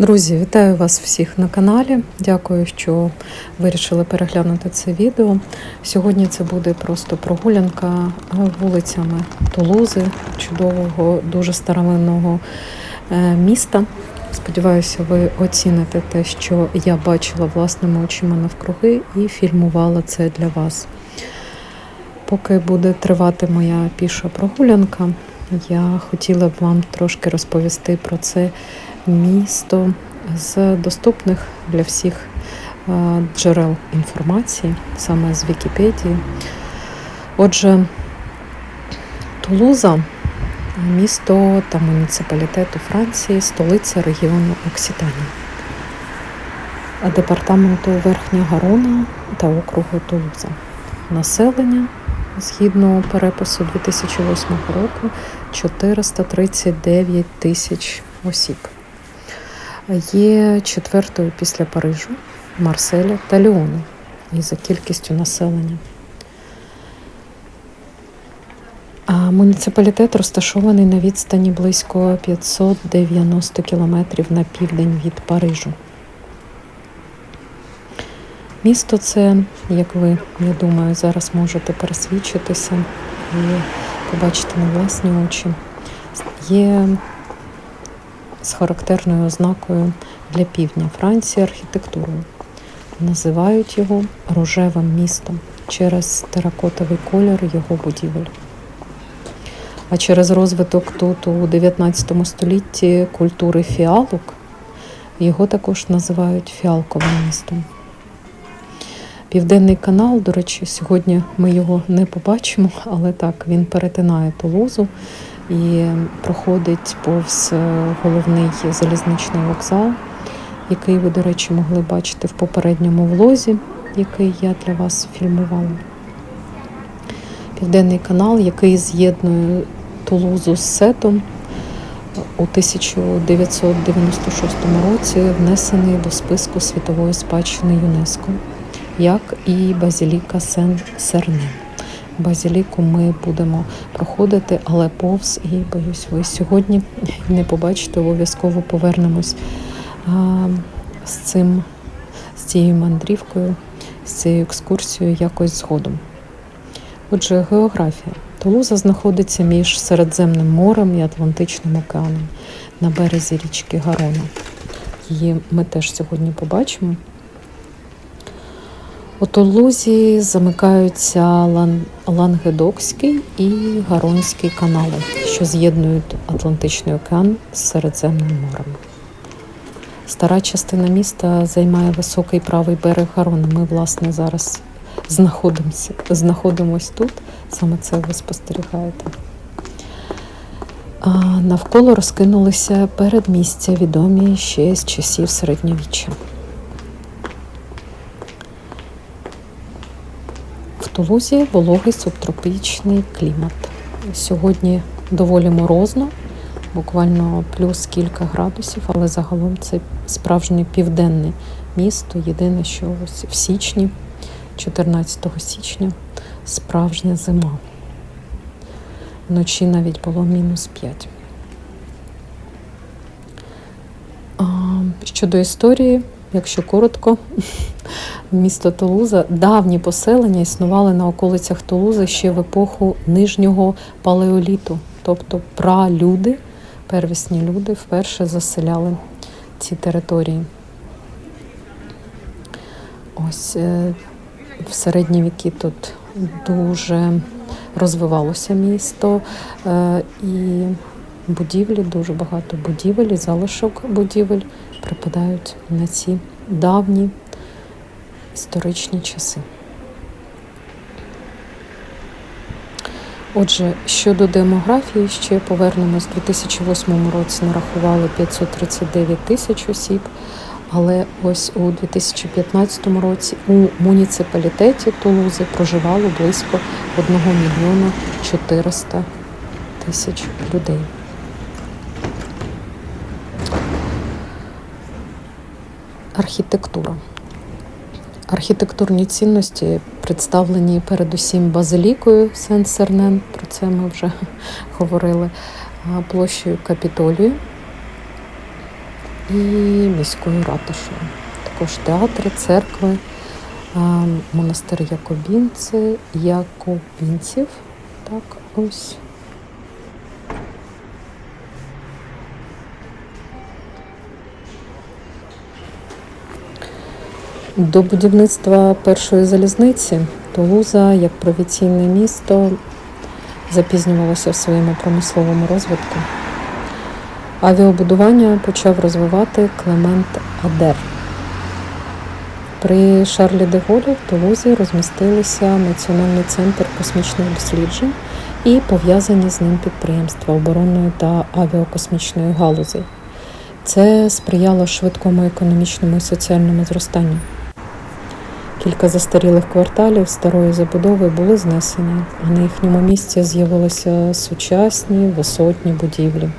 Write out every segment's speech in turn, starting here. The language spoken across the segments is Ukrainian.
Друзі, вітаю вас всіх на каналі. Дякую, що вирішили переглянути це відео. Сьогодні це буде просто прогулянка вулицями Тулузи, чудового, дуже старовинного е, міста. Сподіваюся, ви оціните те, що я бачила власними очима навкруги, і фільмувала це для вас. Поки буде тривати моя піша прогулянка, я хотіла б вам трошки розповісти про це місто з доступних для всіх е, джерел інформації, саме з Вікіпедії. Отже, Тулуза місто та муніципалітет у Франції, столиця регіону Окситанія, департаменту Верхня Гарона та округу Тулуза. Населення згідно перепису 2008 року 439 тисяч осіб. Є четвертою після Парижу, Марселя та Ліону і за кількістю населення. А муніципалітет розташований на відстані близько 590 кілометрів на південь від Парижу. Місто це, як ви, я думаю, зараз можете пересвідчитися і побачити на власні очі, є з характерною ознакою для півдня Франції архітектурою. Називають його рожевим містом через теракотовий колір його будівель. А через розвиток тут у 19 столітті культури фіалок його також називають фіалковим містом. Південний канал, до речі, сьогодні ми його не побачимо, але так, він перетинає Тулузу і проходить повз е, головний залізничний вокзал, який ви, до речі, могли бачити в попередньому влозі, який я для вас фільмувала. Південний канал, який з'єднує Тулузу з Сетом, у 1996 році внесений до списку світової спадщини ЮНЕСКО, як і Базіліка Сен-Сернен. Базіліку ми будемо проходити, але повз і боюсь, ви сьогодні не побачите, обов'язково повернемось а, з цим, з цією мандрівкою, з цією екскурсією якось згодом. Отже, географія. Тулуза знаходиться між Середземним морем і Атлантичним океаном на березі річки Гарона. Її ми теж сьогодні побачимо. У Тулузі замикаються Лан... Лангедокський і Гаронський канали, що з'єднують Атлантичний океан з Середземним морем. Стара частина міста займає високий правий берег Гарона. Ми, власне, зараз знаходимося, знаходимось тут, саме це ви спостерігаєте. А навколо розкинулися передмістя, відомі ще з часів середньовіччя. Тулузі вологий субтропічний клімат. Сьогодні доволі морозно, буквально плюс кілька градусів, але загалом це справжнє південне місто. Єдине, що ось в січні, 14 січня, справжня зима. Вночі навіть було мінус 5. Щодо історії, якщо коротко, місто Тулуза, давні поселення існували на околицях Тулузи ще в епоху нижнього палеоліту, тобто пралюди, первісні люди вперше заселяли ці території. Ось е, в середні віки тут дуже розвивалося місто е, і будівлі, дуже багато будівель і залишок будівель припадають на ці давні історичні часи. Отже, щодо демографії, ще повернемось, у 2008 році нарахували 539 тисяч осіб, але ось у 2015 році у муніципалітеті Тулузи проживало близько 1 мільйона 400 тисяч людей. Архітектура. Архітектурні цінності представлені передусім базилікою Сен-Сернен, про це ми вже говорили, площею Капітолію і міською ратушею. Також театри, церкви, монастир Якобінці, Якобінців. Так, ось. До будівництва першої залізниці Тулуза, як провінційне місто, запізнювалося в своєму промисловому розвитку. Авіабудування почав розвивати Клемент Адер. При Шарлі де Голі в Тулузі розмістилися Національний центр космічних досліджень і пов'язані з ним підприємства оборонної та авіакосмічної галузей. Це сприяло швидкому економічному і соціальному зростанню. Кілька застарілих кварталів старої забудови були знесені, а на їхньому місці з'явилися сучасні висотні будівлі.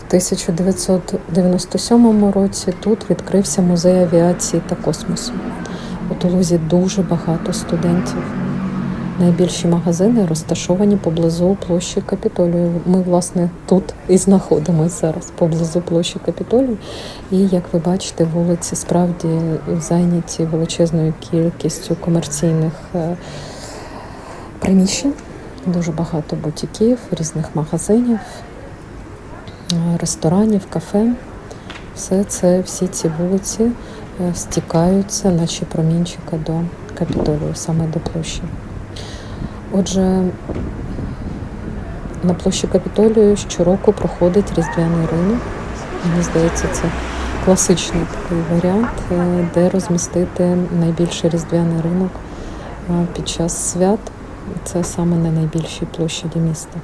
В 1997 році тут відкрився музей авіації та космосу. У Тулузі дуже багато студентів. Найбільші магазини розташовані поблизу площі Капітолію. Ми, власне, тут і знаходимося зараз, поблизу площі Капітолію. І як ви бачите, вулиці справді зайняті величезною кількістю комерційних е, приміщень. Дуже багато бутіків, різних магазинів, е, ресторанів, кафе. Все це, всі ці вулиці е, стікаються, наче промінчика до Капітолію, саме до площі. Отже, на площі Капітолію щороку проходить різдвяний ринок. Мені здається, це класичний такий варіант, е, де розмістити найбільший різдвяний ринок е, під час свят. Це саме на найбільшій площаді міста.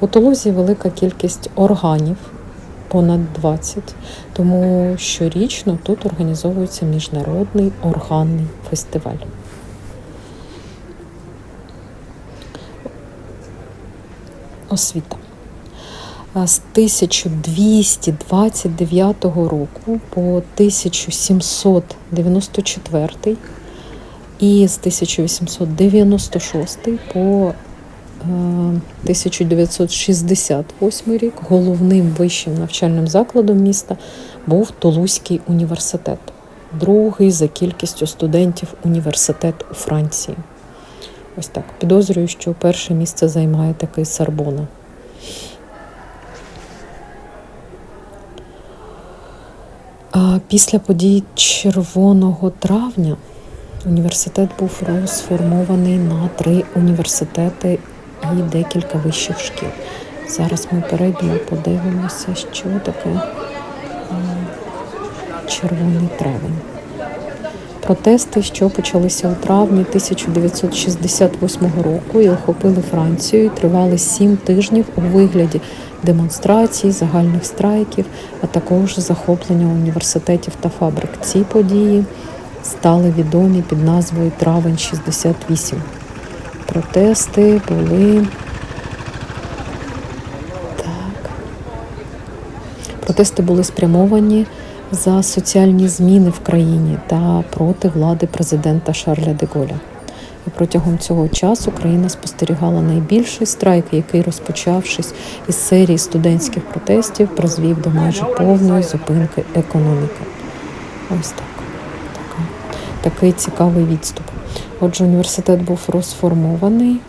У Тулузі велика кількість органів, понад 20, тому щорічно тут організовується міжнародний органний фестиваль. Освіта. З 1229 року по 1794 і з 1896 по 1968 рік головним вищим навчальним закладом міста був Тулузький університет, другий за кількістю студентів університет у Франції. Ось так. Підозрюю, що перше місце займає такий Сарбона. А після подій Червоного травня університет був розформований на три університети і декілька вищих шкіл. Зараз ми перейдемо, подивимося, що таке червоний травень. Протести, що почалися у травні 1968 року і охопили Францію, і тривали сім тижнів у вигляді демонстрацій, загальних страйків, а також захоплення університетів та фабрик. Ці події стали відомі під назвою Травень 68. Протести були. Так. Протести були спрямовані за соціальні зміни в країні та проти влади президента Шарля де Голля. І протягом цього часу країна спостерігала найбільший страйк, який, розпочавшись із серії студентських протестів, призвів до майже повної зупинки економіки. Ось так. Така, такий цікавий відступ. Отже, університет був розформований.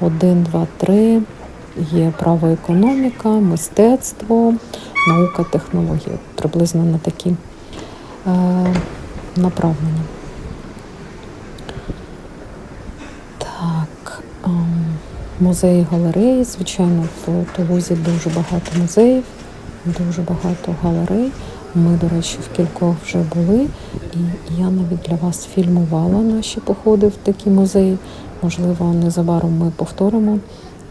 Один, два, три. Є право економіка, мистецтво, наука, технологія. Приблизно на такі е, направлення. Так, е, музеї галереї. Звичайно, в Тулузі дуже багато музеїв, дуже багато галерей. Ми, до речі, в кількох вже були, і я навіть для вас фільмувала наші походи в такі музеї. Можливо, незабаром ми повторимо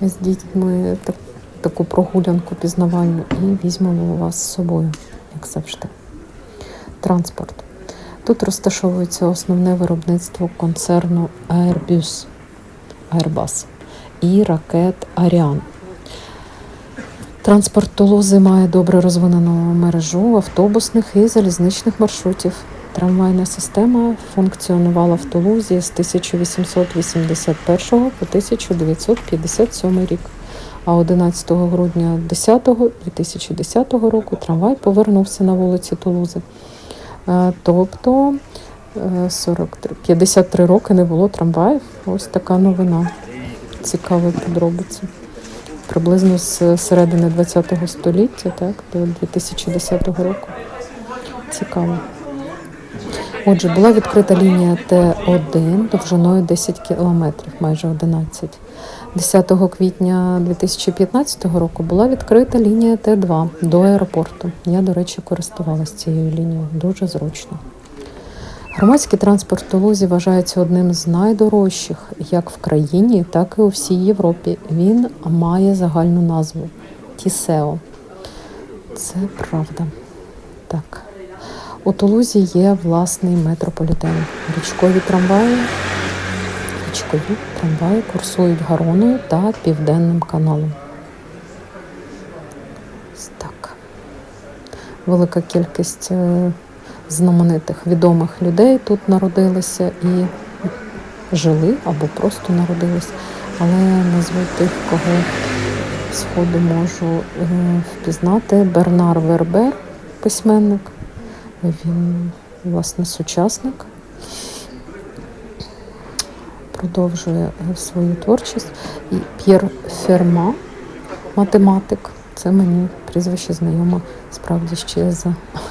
з дітьми таку прогулянку пізнавальну і візьмемо вас з собою, як завжди. Транспорт. Тут розташовується основне виробництво концерну Airbus, Airbus і ракет Аріан. Транспорт Тулузи має добре розвинену мережу автобусних і залізничних маршрутів. Трамвайна система функціонувала в Тулузі з 1881 по 1957 рік. А 11 грудня 10 2010 року трамвай повернувся на вулиці Тулузи. Е, Тобто е, 43, 53 роки не було трамваїв. Ось така новина. Цікава подробиця. Приблизно з середини ХХ століття, так, до 2010 року. Цікаво. Отже, була відкрита лінія Т1 довжиною 10 кілометрів, майже 11. 10 квітня 2015 року була відкрита лінія Т2 до аеропорту. Я, до речі, користувалася цією лінією. Дуже зручно. Громадський транспорт в Тулузі вважається одним з найдорожчих як в країні, так і у всій Європі. Він має загальну назву Тісео. Це правда. Так. У Тулузі є власний метрополітен. Річкові трамваї, річкові трамваї курсують Гароною та Південним каналом. Так. Велика кількість е, знаменитих відомих людей тут народилися і жили або просто народились. Але назву тих, кого сходу можу е, впізнати. Бернар Вербер, письменник. Він, власне, сучасник, продовжує е, свою творчість. І П'єр Ферма, математик. Це мені прізвище знайоме справді ще з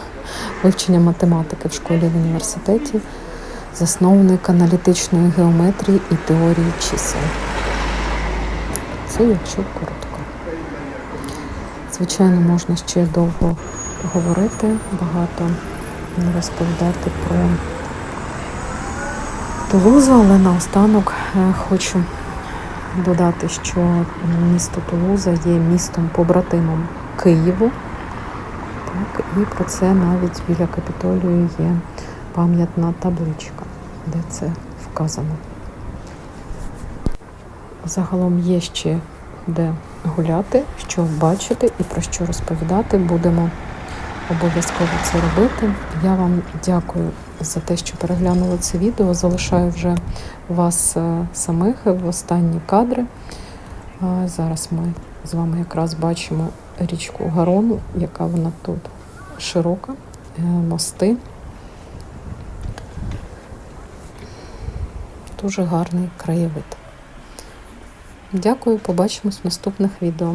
вивчення математики в школі в університеті, засновник аналітичної геометрії і теорії чисел. Це якщо коротко. Звичайно, можна ще довго говорити, багато розповідати про Тулузу, але наостанок е, хочу додати, що місто Тулуза є містом побратимом Києву. Так, і про це навіть біля Капітолію є пам'ятна табличка, де це вказано. Загалом є ще де гуляти, що бачити і про що розповідати. Будемо обов'язково це робити. Я вам дякую за те, що переглянули це відео. Залишаю вже вас е, самих в останні кадри. Зараз ми з вами якраз бачимо річку Гарону, яка вона тут широка, е, мости. Дуже гарний краєвид. Дякую, побачимось в наступних відео.